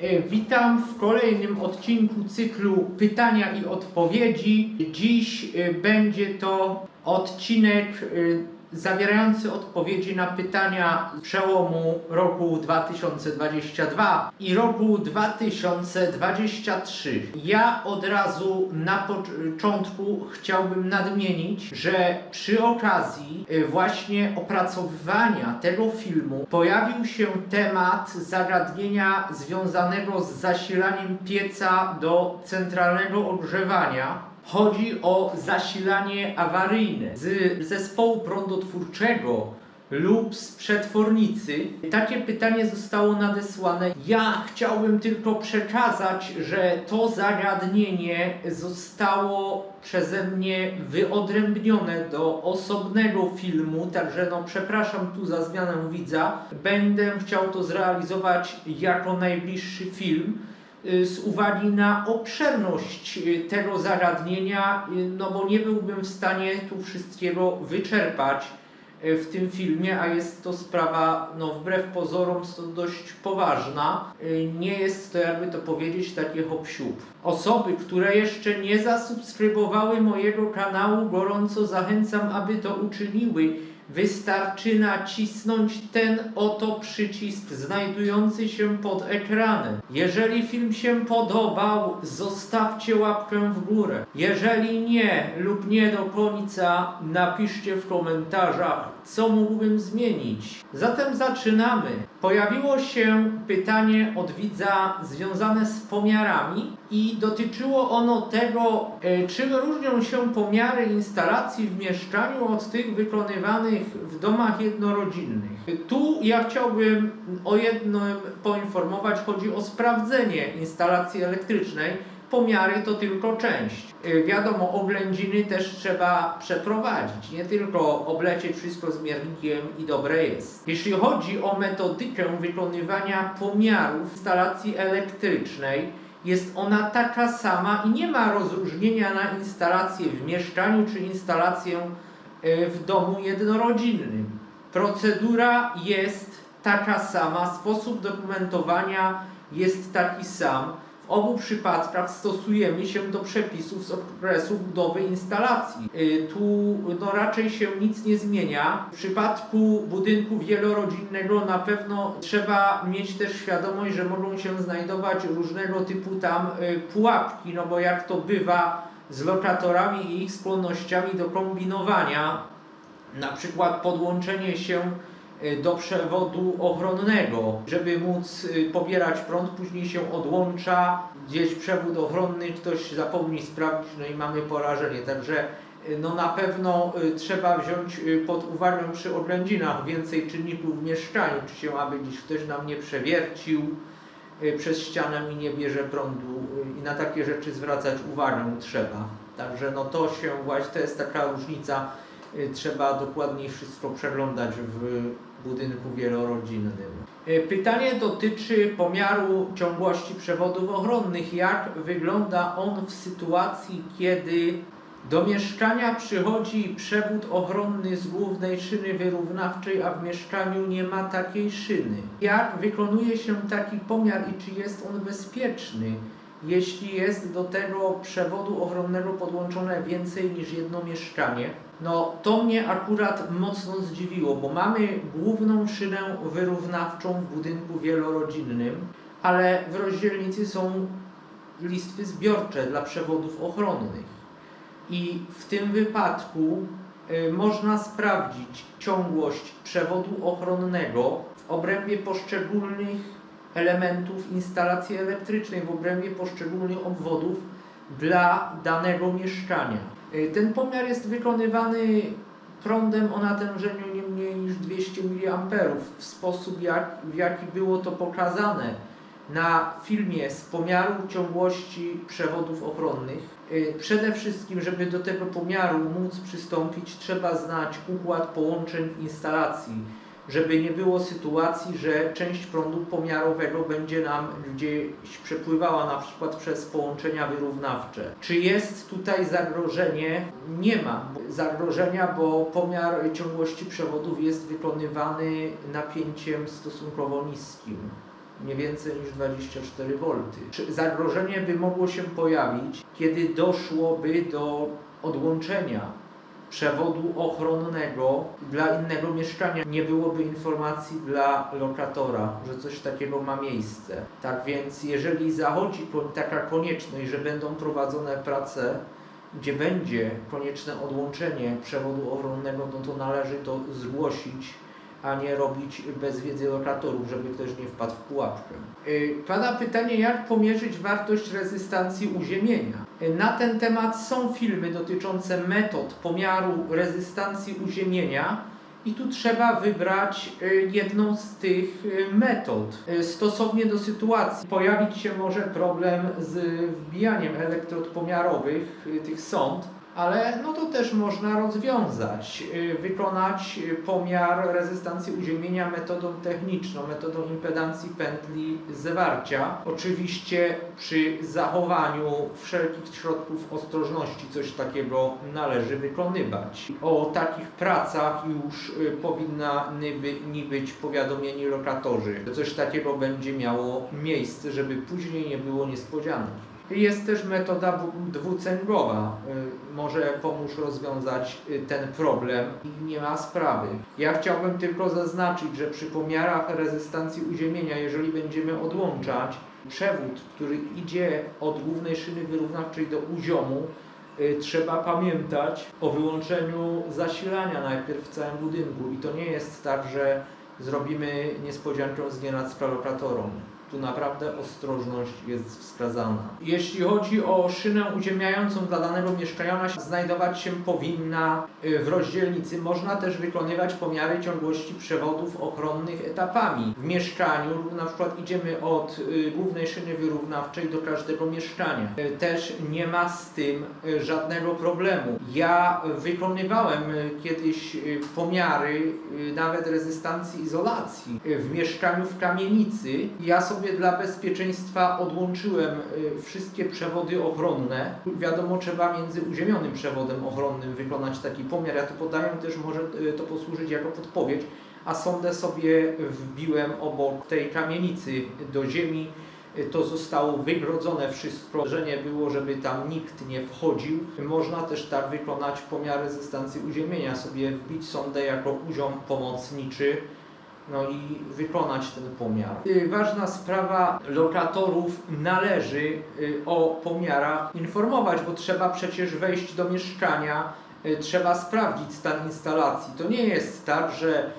E, Witam w kolejnym odcinku cyklu Pytania i Odpowiedzi. Dziś e, będzie to odcinek e, zawierający odpowiedzi na pytania przełomu roku 2022 i roku 2023. Ja od razu na początku chciałbym nadmienić, że przy okazji e, właśnie opracowywania tego filmu pojawił się temat zagadnienia związanego z zasilaniem pieca do centralnego ogrzewania. Chodzi o zasilanie awaryjne z zespołu prądotwórczego lub z przetwornicy. Takie pytanie zostało nadesłane. Ja chciałbym tylko przekazać, że to zagadnienie zostało przeze mnie wyodrębnione do osobnego filmu, także no przepraszam tu za zmianę widza. Będę chciał to zrealizować jako najbliższy film z uwagi na obszerność y, tego zagadnienia, y, no bo nie byłbym w stanie tu wszystkiego wyczerpać y, w tym filmie, a jest to sprawa, no wbrew pozorom, dość poważna. Y, Nie jest to, jakby to powiedzieć, takie hop Osoby, które jeszcze nie zasubskrybowały mojego kanału, gorąco zachęcam, aby to uczyniły. Wystarczy nacisnąć ten oto przycisk znajdujący się pod ekranem. Jeżeli film się podobał, zostawcie łapkę w górę. Jeżeli nie lub nie do końca, napiszcie w komentarzach, co mógłbym zmienić. Zatem zaczynamy. Pojawiło się pytanie od widza związane z pomiarami i dotyczyło ono tego, e, czym różnią się pomiary instalacji w mieszkaniu od tych wykonywanych w domach jednorodzinnych. Tu ja chciałbym o jednym poinformować, chodzi o sprawdzenie instalacji elektrycznej. Pomiary to tylko część. Y, Wiadomo, oględziny też trzeba przeprowadzić, nie tylko oblecieć wszystko zmiernikiem i dobre jest. Jeśli chodzi o metodykę wykonywania pomiarów instalacji elektrycznej, jest ona taka sama i nie ma rozróżnienia na instalację w mieszkaniu czy instalację y, w domu jednorodzinnym. Procedura jest taka sama, sposób dokumentowania jest taki sam. W obu przypadkach stosujemy się do przepisów z okresu budowy instalacji. Y, Tu no, raczej się nic nie zmienia. W przypadku budynku wielorodzinnego na pewno trzeba mieć też świadomość, że mogą się znajdować różnego typu tam y, pułapki, no bo jak to bywa z lokatorami i ich skłonnościami do kombinowania, na przykład podłączenie się do przewodu ochronnego, żeby móc y, pobierać prąd, później się odłącza, gdzieś przewód ochronny, ktoś zapomni sprawdzić, no i mamy porażenie. Także y, no na pewno trzeba wziąć pod uwagę przy oględzinach więcej czynników w mieszkaniu, czy się aby gdzieś ktoś nam nie przewiercił przez ścianę i nie bierze prądu i na takie rzeczy zwracać uwagę trzeba. Także no to się właśnie, to jest taka różnica, trzeba dokładniej wszystko przeglądać w budynku wielorodzinnym. Y, Pytanie dotyczy pomiaru ciągłości przewodów ochronnych. Jak wygląda on w sytuacji, kiedy do mieszkania przychodzi przewód ochronny z głównej szyny wyrównawczej, a w mieszkaniu nie ma takiej szyny? Jak wykonuje się taki pomiar i czy jest on bezpieczny? Jeśli jest do tego przewodu ochronnego podłączone więcej niż jedno mieszkanie, no to mnie akurat mocno zdziwiło, bo mamy główną szynę wyrównawczą w budynku wielorodzinnym, ale w rozdzielnicy są listwy zbiorcze dla przewodów ochronnych. I w tym wypadku y, można sprawdzić ciągłość przewodu ochronnego w obrębie poszczególnych elementów instalacji elektrycznej, w obrębie poszczególnych obwodów dla danego mieszkania. Y, Ten pomiar jest wykonywany prądem o natężeniu nie mniej niż 200 mA w sposób, jak, w jaki było to pokazane na filmie z pomiaru ciągłości przewodów ochronnych. Y, Przede wszystkim, żeby do tego pomiaru móc przystąpić, trzeba znać układ połączeń instalacji, żeby nie było sytuacji, że część prądu pomiarowego będzie nam gdzieś przepływała na przykład przez połączenia wyrównawcze. Czy jest tutaj zagrożenie? Nie ma zagrożenia, bo pomiar ciągłości przewodów jest wykonywany napięciem stosunkowo niskim. nie więcej niż 24 V. Zagrożenie by mogło się pojawić, kiedy doszłoby do odłączenia przewodu ochronnego dla innego mieszkania. Nie byłoby informacji dla lokatora, że coś takiego ma miejsce. Tak więc, jeżeli zachodzi taka konieczność, że będą prowadzone prace, gdzie będzie konieczne odłączenie przewodu ochronnego, no to należy to zgłosić, a nie robić bez wiedzy lokatorów, żeby ktoś nie wpadł w pułapkę. Y, Pada pytanie, jak pomierzyć wartość rezystancji uziemienia. Y, Na ten temat są filmy dotyczące metod pomiaru rezystancji uziemienia i tu trzeba wybrać y, jedną z tych metod. Stosownie do sytuacji pojawić się może problem z wbijaniem elektrod pomiarowych tych sond, ale no to też można rozwiązać. Y, Wykonać y, pomiar rezystancji uziemienia metodą techniczną, metodą impedancji pętli zwarcia. Oczywiście przy zachowaniu wszelkich środków ostrożności coś takiego należy wykonywać. O takich pracach już y, powinni być powiadomieni lokatorzy, że coś takiego będzie miało miejsce, żeby później nie było niespodzianek. Jest też metoda dwu- dwucęgowa. Y, Może pomóż rozwiązać y, ten problem i nie ma sprawy. Ja chciałbym tylko zaznaczyć, że przy pomiarach rezystancji uziemienia, jeżeli będziemy odłączać przewód, który idzie od głównej szyny wyrównawczej do uziomu, y, trzeba pamiętać o wyłączeniu zasilania najpierw w całym budynku. I to nie jest tak, że zrobimy niespodziankę z nienacka lokatorom. Tu naprawdę ostrożność jest wskazana. Jeśli chodzi o szynę uziemiającą dla danego mieszkania, znajdować się powinna y, w rozdzielnicy. Można też wykonywać pomiary ciągłości przewodów ochronnych etapami. W mieszkaniu na przykład idziemy od y, głównej szyny wyrównawczej do każdego mieszkania. Y, Też nie ma z tym żadnego problemu. Ja wykonywałem kiedyś pomiary nawet rezystancji izolacji w mieszkaniu w kamienicy. Ja sobie dla bezpieczeństwa odłączyłem y, wszystkie przewody ochronne. Wiadomo, trzeba między uziemionym przewodem ochronnym wykonać taki pomiar. Ja to podaję też, może y, to posłużyć jako podpowiedź. A sondę sobie wbiłem obok tej kamienicy do ziemi. Y, To zostało wygrodzone wszystko, że nie było, żeby tam nikt nie wchodził. Można też tak wykonać pomiar rezystancji uziemienia, sobie wbić sondę jako uziom pomocniczy no i wykonać ten pomiar. Y, Ważna sprawa, lokatorów należy y, o pomiarach informować, bo trzeba przecież wejść do mieszkania, y, trzeba sprawdzić stan instalacji. To nie jest tak, że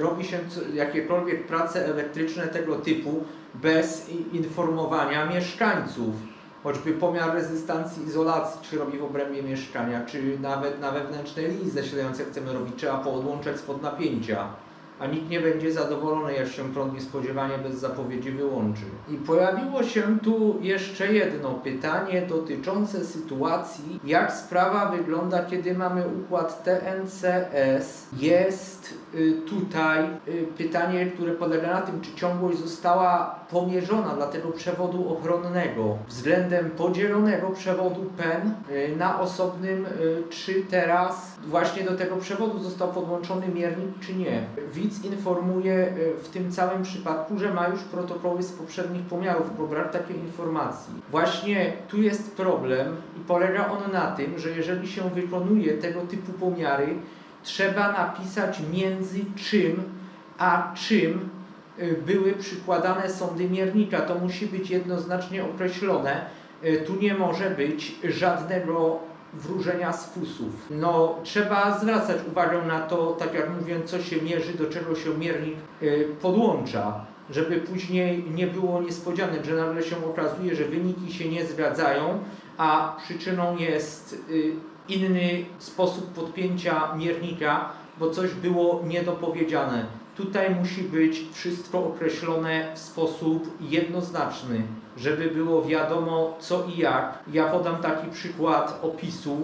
robi się jakiekolwiek prace elektryczne tego typu bez informowania mieszkańców. Choćby pomiar rezystancji izolacji, czy robi w obrębie mieszkania, czy nawet na wewnętrznej linii zasilającej chcemy robić, trzeba poodłączać spod napięcia a nikt nie będzie zadowolony, jak się prąd niespodziewanie bez zapowiedzi wyłączy. I pojawiło się tu jeszcze jedno pytanie dotyczące sytuacji, jak sprawa wygląda, kiedy mamy układ TNCS. Jest y, tutaj y, pytanie, które polega na tym, czy ciągłość została pomierzona dla tego przewodu ochronnego względem podzielonego przewodu PEN y, na osobnym, czy teraz właśnie do tego przewodu został podłączony miernik, czy nie. Widz informuje w tym całym przypadku, że ma już protokoły z poprzednich pomiarów, bo brak takiej informacji. Właśnie tu jest problem i polega on na tym, że jeżeli się wykonuje tego typu pomiary, trzeba napisać między czym a czym y, były przykładane sondy miernika. To musi być jednoznacznie określone. Y, Tu nie może być żadnego wróżenia z fusów. No, trzeba zwracać uwagę na to, tak jak mówię, co się mierzy, do czego się miernik y, podłącza, żeby później nie było niespodzianek, że nagle się okazuje, że wyniki się nie zgadzają, a przyczyną jest inny sposób podpięcia miernika, bo coś było niedopowiedziane. Tutaj musi być wszystko określone w sposób jednoznaczny, żeby było wiadomo co i jak. Ja podam taki przykład opisu.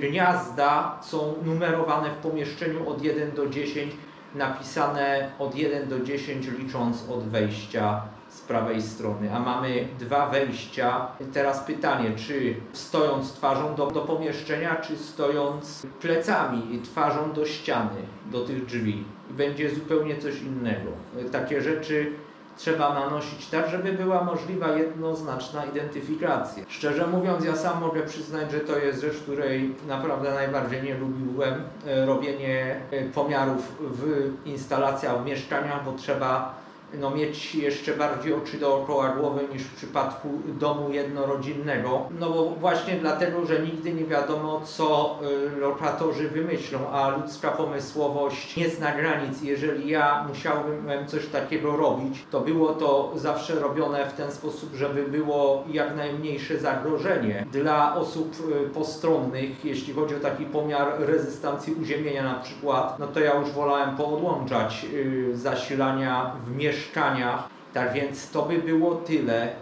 Gniazda są numerowane w pomieszczeniu od 1 do 10, napisane od 1 do 10 licząc od wejścia z prawej strony, a mamy dwa wejścia. Teraz pytanie, czy stojąc twarzą do, do pomieszczenia, czy stojąc plecami twarzą do ściany, do tych drzwi. Będzie zupełnie coś innego. Takie rzeczy trzeba nanosić tak, żeby była możliwa jednoznaczna identyfikacja. Szczerze mówiąc, ja sam mogę przyznać, że to jest rzecz, której naprawdę najbardziej nie lubiłem. E, Robienie e, pomiarów w instalacjach, w mieszkaniach, bo trzeba no, mieć jeszcze bardziej oczy dookoła głowy niż w przypadku domu jednorodzinnego. No bo właśnie dlatego, że nigdy nie wiadomo, co y, lokatorzy wymyślą, a ludzka pomysłowość nie zna granic. Jeżeli ja musiałbym coś takiego robić, to było to zawsze robione w ten sposób, żeby było jak najmniejsze zagrożenie dla osób y, postronnych, jeśli chodzi o taki pomiar rezystancji uziemienia na przykład, no to ja już wolałem poodłączać y, zasilania w mieszkaniach. Tak więc to by było tyle,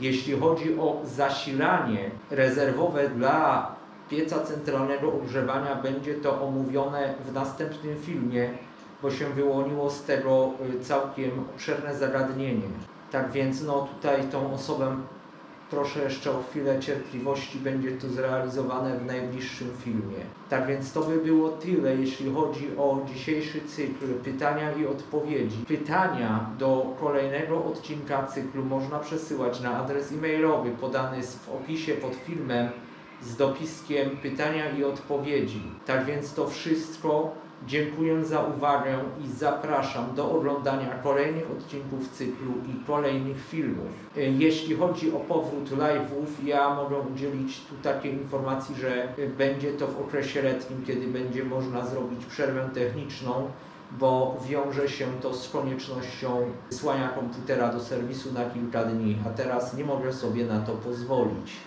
jeśli chodzi o zasilanie rezerwowe dla pieca centralnego ogrzewania. Będzie to omówione w następnym filmie, bo się wyłoniło z tego y, całkiem obszerne zagadnienie. Tak więc no tutaj tą osobę proszę jeszcze o chwilę cierpliwości, będzie to zrealizowane w najbliższym filmie. Tak więc to by było tyle, jeśli chodzi o dzisiejszy cykl pytania i odpowiedzi. Pytania do kolejnego odcinka cyklu można przesyłać na adres e-mailowy podany w opisie pod filmem z dopiskiem pytania i odpowiedzi. Tak więc to wszystko. Dziękuję za uwagę i zapraszam do oglądania kolejnych odcinków cyklu i kolejnych filmów. E, Jeśli chodzi o powrót live'ów, ja mogę udzielić tu takiej informacji, że e, będzie to w okresie letnim, kiedy będzie można zrobić przerwę techniczną, bo wiąże się to z koniecznością wysłania komputera do serwisu na kilka dni, a teraz nie mogę sobie na to pozwolić.